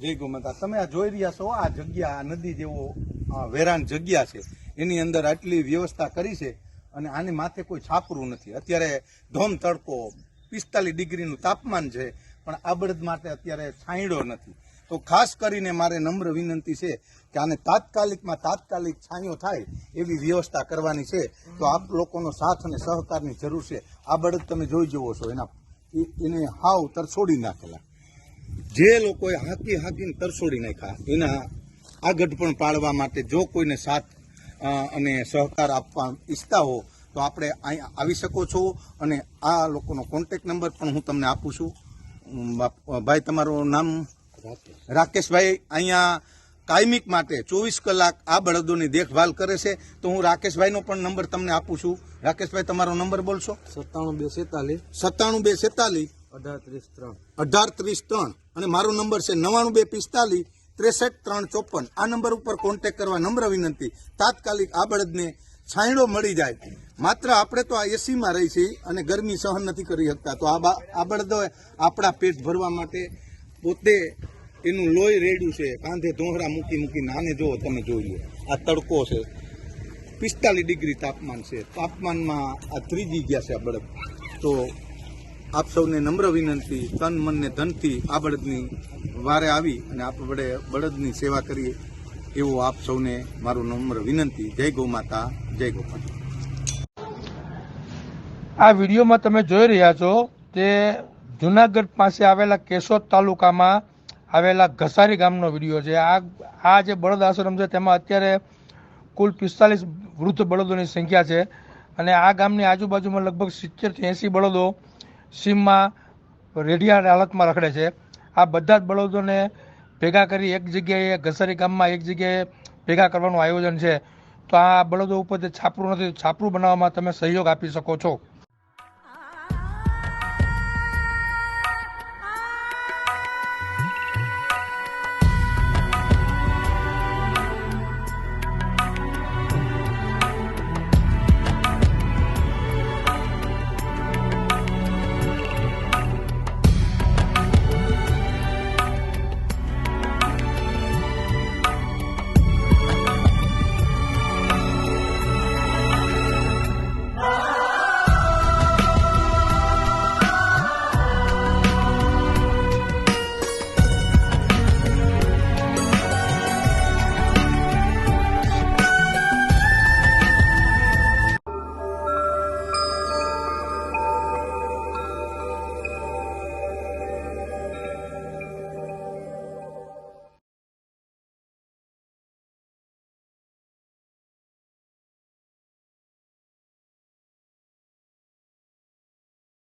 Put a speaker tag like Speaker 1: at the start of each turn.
Speaker 1: જય ગોમાતા. તમે આ જોઈ રહ્યા છો, આ જગ્યા, આ નદી જેવો વેરાન જગ્યા છે. એની અંદર આટલી વ્યવસ્થા કરી છે અને આની માથે કોઈ છાપરું નથી. અત્યારે ધોમ તડકો પિસ્તાલીસ ડિગ્રીનું તાપમાન છે, પણ આ બળદ માટે અત્યારે છાંયડો નથી. તો ખાસ કરીને મારે નમ્ર વિનંતી છે કે આને તાત્કાલિકમાં તાત્કાલિક છાંયો થાય એવી વ્યવસ્થા કરવાની છે. તો આપ લોકોનો સાથ અને સહકારની જરૂર છે. આ બળદ તમે જોઈ જવો છો, એના એને હાવ તરછોડી નાખેલા. જે લોકોએ હાંકી હાંકીને તરસોડી નાખ્યા એના આગળ પણ પાડવા માટે જો કોઈને સાથ અને સહકાર આપવા ઈચ્છતા હો તો આપણે અહીં આવી શકો છો. અને આ લોકોનો કોન્ટેક્ટ નંબર પણ હું તમને આપું છું. ભાઈ તમારું નામ? રાકેશભાઈ અહીંયા કાયમિક માટે ચોવીસ કલાક આ બળદોની દેખભાલ કરે છે. તો હું રાકેશભાઈનો પણ નંબર તમને આપું છું. રાકેશભાઈ તમારો નંબર બોલશો?
Speaker 2: સત્તાણું બે સેતાલીસ.
Speaker 1: સત્તાણું બે સેતાલીસ.
Speaker 2: અઢાર ત્રીસ ત્રણ.
Speaker 1: અને મારો નંબર છે નવાણું બે પિસ્તાલીસ ત્રેસઠ ત્રણ ચોપન. આ નંબર ઉપર કોન્ટેક કરવા નમ્ર વિનંતી. તાત્કાલિક આ બળદને છાંયડો મળી જાય. માત્ર આપણે તો આ એસીમાં રહી છીએ અને ગરમી સહન નથી કરી શકતા. તો આ આ બળદો આપણા પેટ ભરવા માટે પોતે એનું લોહી રેડ્યું છે. કાંધે ધોહરા મૂકી મૂકીને આને જોવો તમે જોઈ લો. આ તડકો છે. પિસ્તાલીસ ડિગ્રી તાપમાન છે. તાપમાનમાં આ ત્રીજી ગયા છે આ બળદ તો આપ સૌને નમ્ર વિનંતી, તન, મન ને ધનથી આ બળદની વારે આવી અને આપણે બળદની સેવા કરીએ એવું આપ સૌને મારું નમ્ર વિનંતી. જય ગૌ માતા, જય ગોપાલ
Speaker 3: આ વિડીયોમાં તમે જોઈ રહ્યા છો તે જુનાગઢ પાસે આવેલા કેશોદ તાલુકામાં આવેલા ઘસારી ગામનો વીડિયો છે. આ આ જે બળદ આશ્રમ છે તેમાં અત્યારે કુલ પિસ્તાલીસ વૃદ્ધ બળદોની સંખ્યા છે અને આ ગામની આજુબાજુમાં લગભગ સિત્તેરથી એંસી બળદો સીમમાં રેડિયા હાલતમાં રખડે છે. આ બધા જ બળદોને ભેગા કરી એક જગ્યાએ ઘસરી ગામમાં એક જગ્યાએ ભેગા કરવાનું આયોજન છે. તો આ બળદો ઉપર જે છાપરું નથી, છાપરું બનાવવામાં તમે સહયોગ આપી શકો છો.